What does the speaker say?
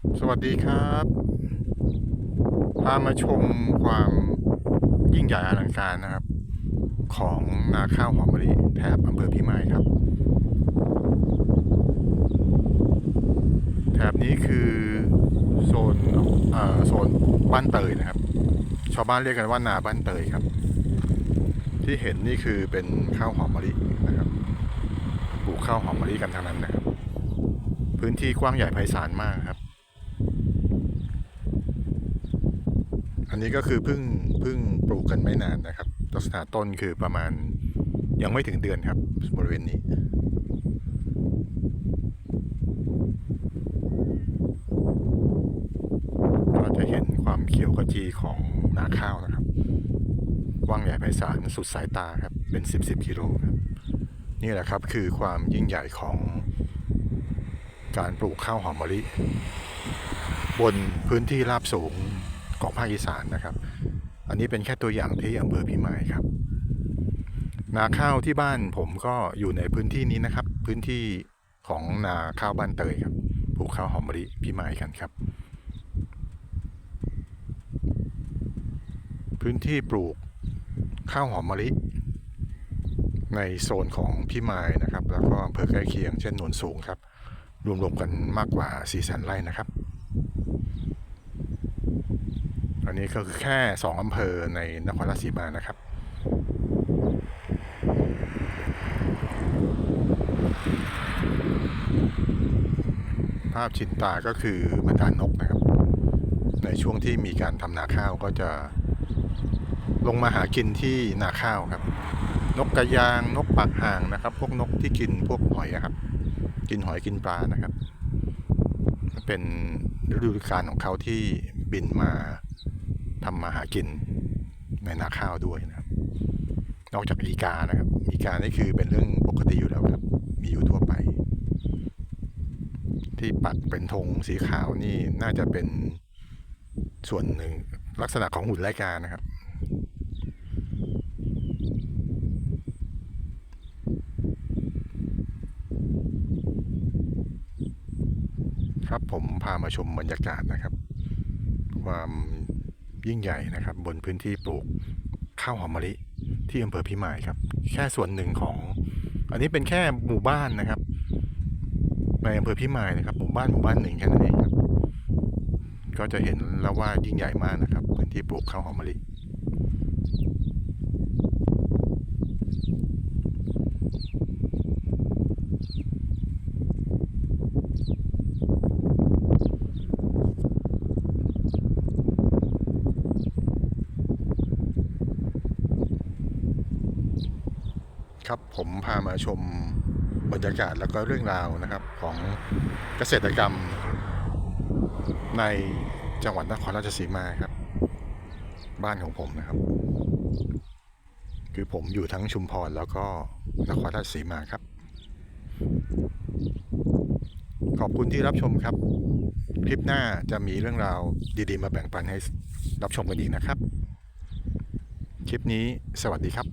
สวัสดีครับ พามาชมความยิ่งใหญ่อลังการนะครับ ของนาข้าวหอมมะลิแถบอำเภอพิมายครับ แถบนี้คือโซนโซนบ้านเตยนะครับ ชาวบ้านเรียกกันว่านาบ้านเตยครับ ที่เห็นนี่คือเป็นข้าวหอมมะลินะครับปลูกข้าวหอมมะลิกันทั้งนั้นนะครับ พื้นที่กว้างใหญ่ไพศาลมากครับ อันนี้ก็คือเพิ่งเพิ่งปลูกกันไม่นานนะครับลักษณะต้นคือประมาณยังไม่ถึงเดือนครับบริเวณนี้ก็จะเห็นความเขียวขจีของนาข้าวนะครับกว้างใหญ่ไพศาลสุดสายตาครับ เป็นสิบสิบกิโลครับ นี่แหละครับคือความยิ่งใหญ่ของการปลูกข้าวหอมมะลิ บนพื้นที่ราบสูง ของภาคอีสานนะครับ อันนี้เป็นแค่ตัวอย่างที่อำเภอพิมายครับ นาข้าวที่บ้านผมก็อยู่ในพื้นที่นี้นะครับ พื้นที่ของนาข้าวบ้านเตยครับปลูกข้าวหอมมะลิพิมายกันครับ พื้นที่ปลูกข้าวหอมมะลิในโซนของพิมายนะครับ แล้วก็อำเภอใกล้เคียงเช่นนนสูงครับ รวมๆกันมากกว่า4แสนไร่นะครับ อันนี้ก็คือแค่ 2อำเภอในนครราชสีมานะครับภาพชินตาก็คือบรรดานกนะครับ ในช่วงที่มีการทำนาข้าวก็จะลงมาหากินที่นาข้าวครับ นกกระยางนกปากห่างนะครับ พวกนกที่กินพวกหอยครับ กินหอยกินปลานะครับ เป็นฤดูกาลของเขาที่ บินมาทำมาหากินในนาข้าวด้วยนะครับ นอกจากอีกานะครับ อีกานี่คือเป็นเรื่องปกติอยู่แล้วครับ มีอยู่ทั่วไป ที่ปักเป็นธงสีขาวนี่น่าจะเป็นส่วนหนึ่งลักษณะของหุ่นไลกานะครับครับผมพามาชมบรรยากาศนะครับ ความยิ่งใหญ่นะครับ บนพื้นที่ปลูกข้าวหอมมะลิที่อำเภอพิมายครับ แค่ส่วนหนึ่งของ อันนี้เป็นแค่หมู่บ้านนะครับ ในอำเภอพิมายนะครับ หมู่บ้านหมู่บ้านหนึ่งแค่นั้นเองครับ ก็จะเห็นแล้วว่ายิ่งใหญ่มากนะครับ พื้นที่ปลูกข้าวหอมมะลิ ครับผมพามาชมบรรยากาศแล้วก็เรื่องราวนะครับของเกษตรกรรม ในจังหวัดนครราชสีมาครับ บ้านของผมนะครับ คือผมอยู่ทั้งชุมพรแล้วก็นครราชสีมาครับ ขอบคุณที่รับชมครับ คลิปหน้าจะมีเรื่องราวดีๆ มาแบ่งปันให้รับชมกันอีกนะครับ คลิปนี้สวัสดีครับ